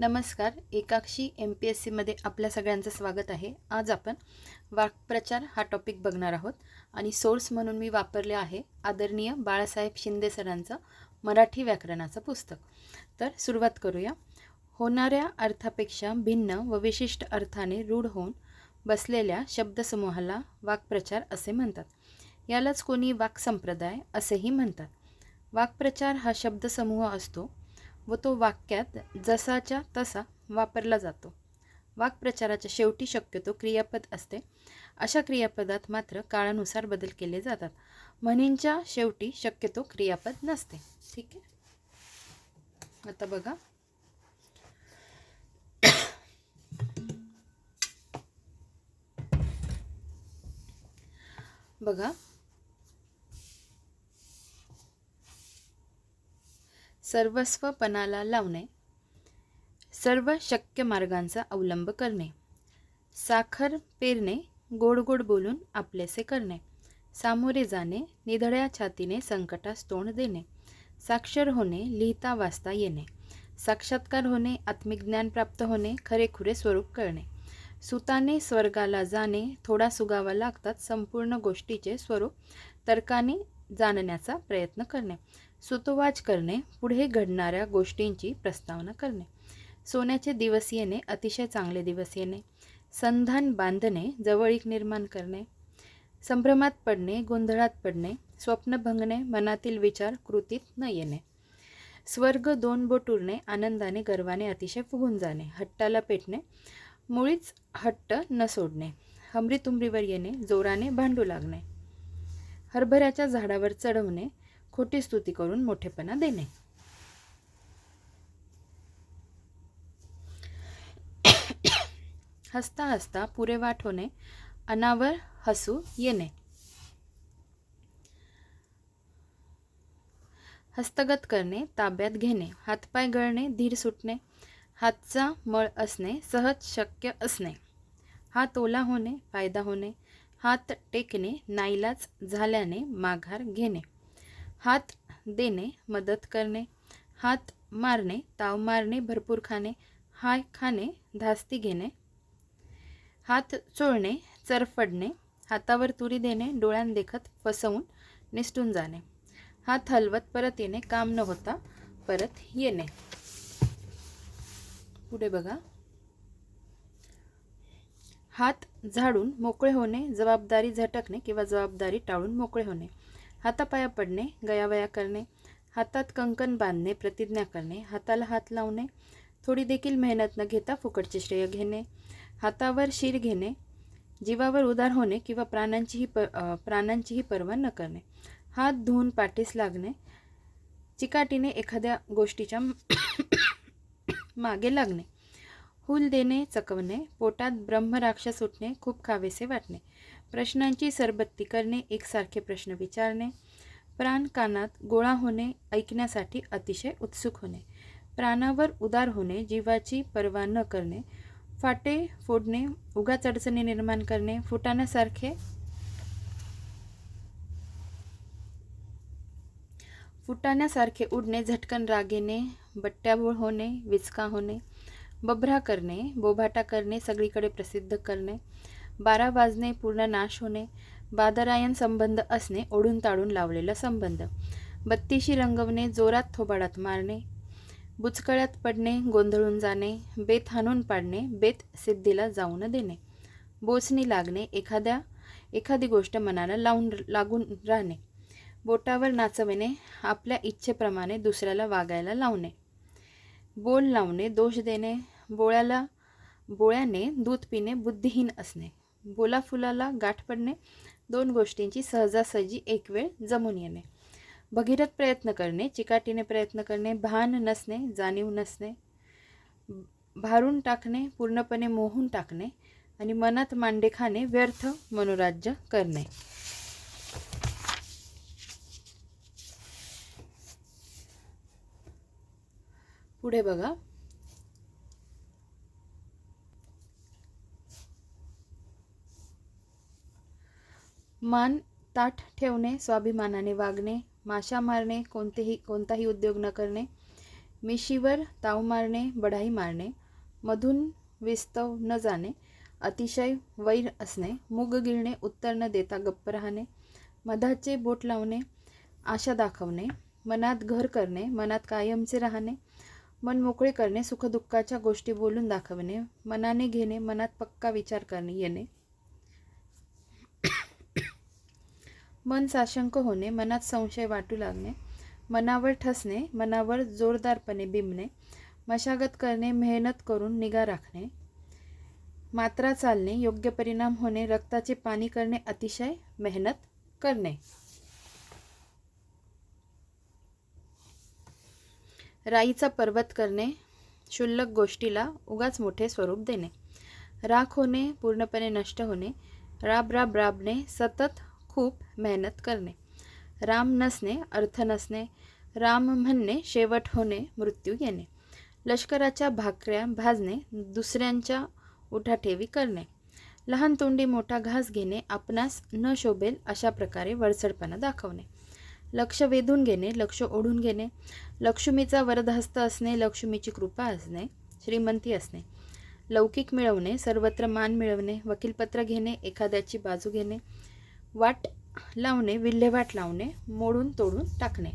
नमस्कार एकाक्षी M P S सीमध्ये आपल्या सगळ्यांचं स्वागत आहे. आज आपण वाक्प्रचार हा टॉपिक बघणार आहोत आणि सोर्स म्हणून मी वापरले आहे आदरणीय बाळासाहेब शिंदे सरांचं मराठी व्याकरणाचं पुस्तक. तर सुरुवात करूया. होणाऱ्या अर्थापेक्षा भिन्न व विशिष्ट अर्थाने रूढ होऊन बसलेल्या शब्दसमूहाला वाक्प्रचार असे म्हणतात. यालाच कोणी वाक्संप्रदाय असेही म्हणतात. वाक्प्रचार हा शब्दसमूह असतो व तो वाक्यात जसाच्या तसा वापरला जातो. वाक्प्रचाराच्या शेवटी शक्यतो क्रियापद असते. अशा क्रियापदात मात्र काळानुसार बदल केले जातात. म्हणींच्या शेवटी शक्यतो क्रियापद नसते. ठीक आहे? आता बघा. बघा. सर्वस्वपणाला लावणे. सर्व शक्य मार्गांचा अवलंब करणे. साखर पेरणे गोड गोड बोलून आपलेसे करणे. सामोरे जाणे निधड्या छातीने संकटास तोंड देणे. साक्षर होणे लिहिता वाचता येणे. साक्षात्कार होणे आत्मिक ज्ञान प्राप्त होणे खरेखुरे स्वरूप कळणे. सुताने स्वर्गाला जाणे थोडा सुगावा लागतात संपूर्ण गोष्टीचे स्वरूप तर्काने जाणण्याचा प्रयत्न करणे. सुतोवाच करणे पुढे घडणाऱ्या गोष्टींची प्रस्तावना करणे. सोन्याचे दिवस येणे अतिशय चांगले दिवस येणे. संधान बांधणे जवळीक निर्माण करणे. संभ्रमात पडणे गोंधळात पडणे. स्वप्न भंगणे मनातील विचार कृतीत न येणे. स्वर्ग दोन बोट उरणे आनंदाने गर्वाने अतिशय फुगून जाणे. हट्टाला पेटणे मुळीच हट्ट न सोडणे. हमरीतुमरीवर येणे जोराने भांडू लागणे. हरभऱ्याच्या झाडावर चढवणे खोटी स्तुती करून मोठेपणा देणे. हसता हसता पुरे वाट होणे अनावर हसू येणे. हस्तगत करणे ताब्यात घेणे हातपाय गळणे धीर सुटणे हातचा मळ असणे सहज शक्य असणे. हात ओला होणे फायदा होणे हात टेकणे नाईलाज झाल्याने माघार घेणे. हात देणे मदत करणे हात मारणे ताव मारणे भरपूर खाणे हाय खाणे धास्ती घेणे हात चोळणे चरफडणे हातावर तुरी देणे डोळ्यांदेखत फसवून निसटून जाणे. हात हलवत परत येणे काम न होता परत येणे. पुढे बघा. हात झाडून मोकळे होणे जबाबदारी झटकणे किंवा जबाबदारी टाळून मोकळे होणे. हातापाया पडणे गयावया करणे हातात कंकण बांधणे प्रतिज्ञा करणे हाताला हात लावणे थोडी देखील मेहनत न घेता फुकटचे श्रेय घेणे हातावर शिर घेणे जीवावर उदार होणे किंवा प्राणांचीही प प्राणांचीही पर्वा न करणे. हात धुवून पाठीस लागणे चिकाटीने एखाद्या गोष्टीच्या मागे लागणे हुल देणे चकवणे पोटात ब्रह्मराक्षस उठणे खूप खावेसे वाटणे. प्रश्नांची सरबत्ती करणे एकसारखे प्रश्न विचारणे प्राण कानात गोळा होणे ऐकण्यासाठी अतिशय उत्सुक होणे प्राणावर उदार होणे जीवाची पर्वा न करणे फाटे फोडणे उगाच अडचणी निर्माण करणे फुटाण्यासारखे फुटाण्यासारखे उडणे झटकन रागेने बट्ट्याबोळ होणे विचका होणे बभरा करणे बोभाटा करणे सगळीकडे प्रसिद्ध करणे बारा वाजणे पूर्ण नाश होणे बादरायण संबंध असणे ओढून ताडून लावलेला संबंध. बत्तीशी रंगवणे जोरात थोबाडात मारणे बुचकळ्यात पडणे गोंधळून जाणे बेत हाणून पाडणे बेत सिद्धीला जाऊ न देणे. बोचणी लागणे एखाद्या एखादी गोष्ट मनाला लावून लागून राहणे. बोटावर नाचविणे आपल्या इच्छेप्रमाणे दुसऱ्याला वागायला लावणे. बोल लावणे दोष देणे बोळ्याला बोळ्याने दूध पिणे बुद्धिहीन असणे. बोला फुलाला गाठ पडणे दोन गोष्टींची सहजासहजी एक वेळ जमून येणे. भगीरथ प्रयत्न करणे चिकाटीने प्रयत्न करणे भान नसणे जाणीव नसणे भारून टाकणे पूर्णपणे मोहून टाकणे आणि मनात मांडे खाणे व्यर्थ मनोराज्य करणे. पुढे बघा मान ताठ ठेवणे स्वाभिमानाने वागणे माशा मारणे कोणतेही कोणताही उद्योग न करणे मिशीवर ताव मारणे बढाई मारणे मधून विस्तव न जाणे अतिशय वैर असणे मूग गिळणे उत्तर न देता गप्प राहणे मधाचे बोट लावणे आशा दाखवणे मनात घर करणे मनात कायमचे राहणे मन मोकळे करणे सुखदुःखाच्या गोष्टी बोलून दाखवणे मनाने घेणे मनात पक्का विचार करणे येणे. मन साशंक होणे मनात संशय वाटू लागणे मनावर ठसणे मनावर जोरदारपणे बिंबणे मशागत करणे मेहनत करून निगा राखणे मात्रा चालणे योग्य परिणाम होणे रक्ताचे पाणी करणे अतिशय मेहनत करणे. राईचा पर्वत करणे क्षुल्लक गोष्टीला उगाच मोठे स्वरूप देणे. राख होणे पूर्णपणे नष्ट होणे राब राब राबणे सतत खूप मेहनत करणे. राम नसणे अर्थ नसणे राम म्हणणे शेवट होणे मृत्यू येणे. लष्कराच्या भाकऱ्या भाजणे दुसऱ्यांच्या उठाठेवी करणे. लहान तोंडी मोठा घास घेणे आपणास न शोभेल अशा प्रकारे वळसडपणा दाखवणे. लक्ष वेधून घेणे लक्ष ओढून घेणे. लक्ष्मीचा वरदहस्त असणे लक्ष्मीची कृपा असणे श्रीमंती असणे. लौकिक मिळवणे सर्वत्र मान मिळवणे वकीलपत्र घेणे एखाद्याची बाजू घेणे. वाट लावणे विल्हेवाट लावणे मोडून तोडून टाकणे.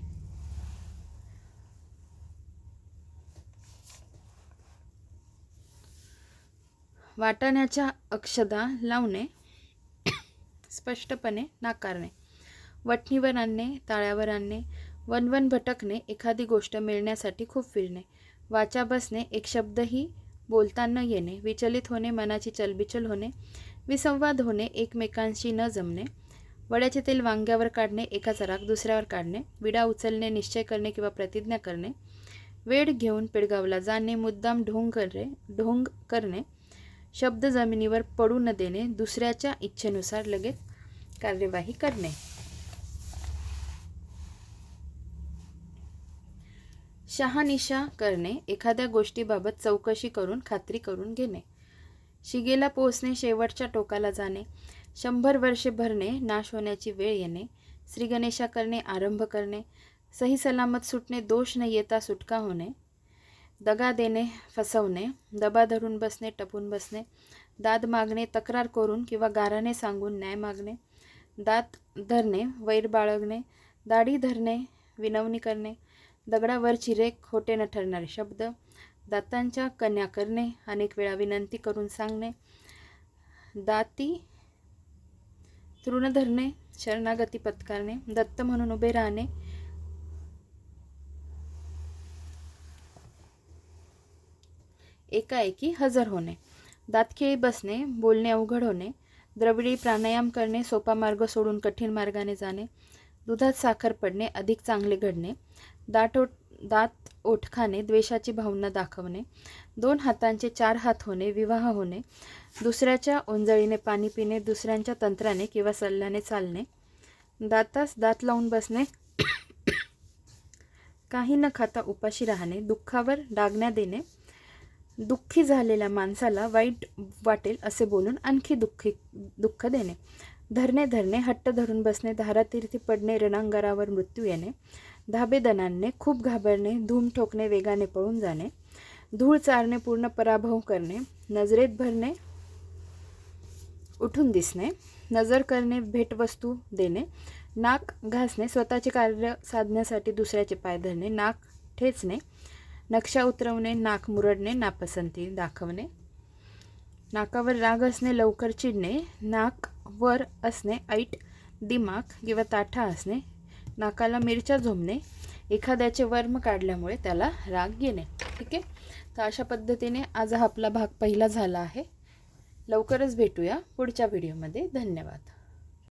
वाटाण्याच्या अक्षदा लावणे स्पष्टपणे नाकारणे. वठणीवर आणणे ताळ्यावर आणणे वनवन भटकणे एखादी गोष्ट मिळण्यासाठी खूप फिरणे. वाचा बसणे एक शब्दही बोलता न येणे. विचलित होणे मनाची चलबिचल होणे. विसंवाद होणे एकमेकांशी न जमणे. वड्याचे तेल वांग्यावर काढणे एका चराक दुसऱ्यावर काढणे विडा उचलणे निश्चय करणे किंवा प्रतिज्ञा करणे वेळ घेऊन पिळगावला जाणे मुद्दाम ढोंग करणे ढोंग करणे शब्द जमिनीवर पडू न देणे दुसऱ्याच्या इच्छेनुसार लगेच कार्यवाही करणे. शहानिशा करणे एखाद्या गोष्टीबाबत चौकशी करून खात्री करून घेणे शिगेला पोहोचणे शेवटच्या टोकाला जाणे शंभर वर्षे भरणे नाश होण्याची वेळ येणे श्रीगणेशा करणे आरंभ करणे सही सलामत सुटणे दोष न येता सुटका होणे दगा देणे फसवणे दबा धरून बसणे टपून बसणे दाद मागणे तक्रार करून किंवा गाराने सांगून न्याय मागणे दात धरणे वैर बाळगणे दाढी धरणे विनवणी करणे दगडावर चिरे खोटे न ठरणारे शब्द दातांच्या कन्या करणे अनेक वेळा विनंती करून सांगणे दाती तृण धरणे शरणागती पत्कारणे दत्त म्हणून उभे राहणे. एकाएकी हजर होणे. दातखिळी बसणे बोलणे अवघड होणे. द्रविडी प्राणायाम करणे सोपा मार्ग सोडून कठीण मार्गाने जाणे. दुधात साखर पडणे अधिक चांगले घडणे. दाट दात ओठखाने द्वेषाची भावना दाखवणे दोन हातांचे चार हात होणे विवाह होणे दुसऱ्याच्या ओंजळीने पाणी पिणे दुसऱ्यांच्या तंत्राने किंवा सल्ल्याने चालणे दातास दात लावून बसणे काही न खाता उपाशी राहणे दुःखावर डागण्या देणे दुःखी झालेल्या माणसाला वाईट वाटेल असे बोलून आणखी दुःखी दुःख देणे धरणे धरणे हट्ट धरून बसणे धारातीर्थी पडणे रणांगारावर मृत्यू येणे धाबेदनांने खूप घाबरणे धूम ठोकणे वेगाने पळून जाणे धूळ चारणे पूर्ण पराभव करणे नजरेत भरणे उठून दिसणे नजर करणे भेटवस्तू देणे नाक घासणे स्वतःचे कार्य साधण्यासाठी दुसऱ्याचे पाय धरणे नाक ठेचणे नक्षा उतरवणे नाक मुरडणे नापसंती दाखवणे नाकावर राग असणे लवकर चिडणे नाक वर असणे ऐट दिमाग किंवा ताठा असणे नाकाला मिरच्या झोमणे एखाद्याचे वर्म काढल्यामुळे त्याला राग येणे. ठीक आहे? तर अशा पद्धतीने आज हा आपला भाग पहिला झाला आहे. लवकरच भेटूया पुढच्या व्हिडिओमध्ये. धन्यवाद.